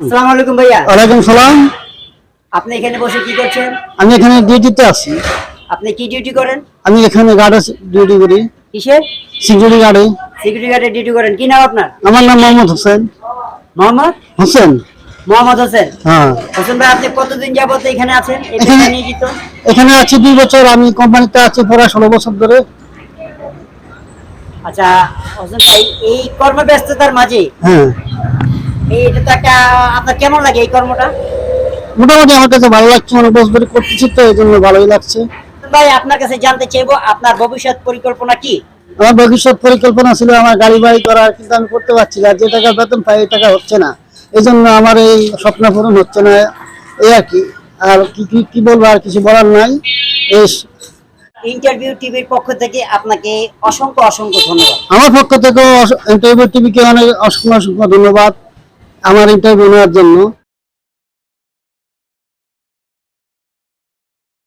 আসসালামু আলাইকুম ভাইয়া। ওয়ালাইকুম সালাম। আপনি এখানে বসে কি করছেন? আমি এখানে ডিউটিতে আছি। আপনি কি ডিউটি করেন? আমি এখানে গার্ডে ডিউটি করি। কিসের? সিকিউরিটি গার্ডে সিকিউরিটি গার্ডে ডিউটি করেন। কি নাম আপনার? আমার নাম মোহাম্মদ হোসেন। মোহাম্মদ? হোসেন। মোহাম্মদ হোসেন। হ্যাঁ। হোসেন ভাই আপনি কতদিন যাবত এখানে আছেন? এখানে- নিয়োজিত এখানে আছি দুই বছর। আমি কোম্পানিতে আছি প্রায় ষোলো বছর ধরে। আচ্ছা হোসেন ভাই এই কর্মব্যস্ততার মাঝে হ্যাঁ। এটা তো একটা আপনার কেমন লাগে এই কর্মটা? মোটামুটি আমার কাছে ভালো লাগছে ধরে করতেছি তো এই জন্য ভালোই লাগছে। ভাই আপনার কাছে জানতে চাইব আপনার ভবিষ্যৎ পরিকল্পনা কি? আমার ভবিষ্যৎ পরিকল্পনা ছিল আমার গাড়ি বাড়ি করার কিন্তু আমি করতে পারছি না। যে টাকা বেতন পাই এই টাকা হচ্ছে না। এই জন্য আমার এই স্বপ্ন পূরণ হচ্ছে না। এই আর কি। আর কি কি কি বলব আর কিছু বলার নাই। এই ইন্টারভিউ টিভির পক্ষ থেকে আপনাকে অসংখ্য অসংখ্য ধন্যবাদ। আমার পক্ষ থেকে ইন্টারভিউ টিভিকে অনেক অসংখ্য অসংখ্য ধন্যবাদ। আমার ইন্টারভিউ নেওয়ার জন্য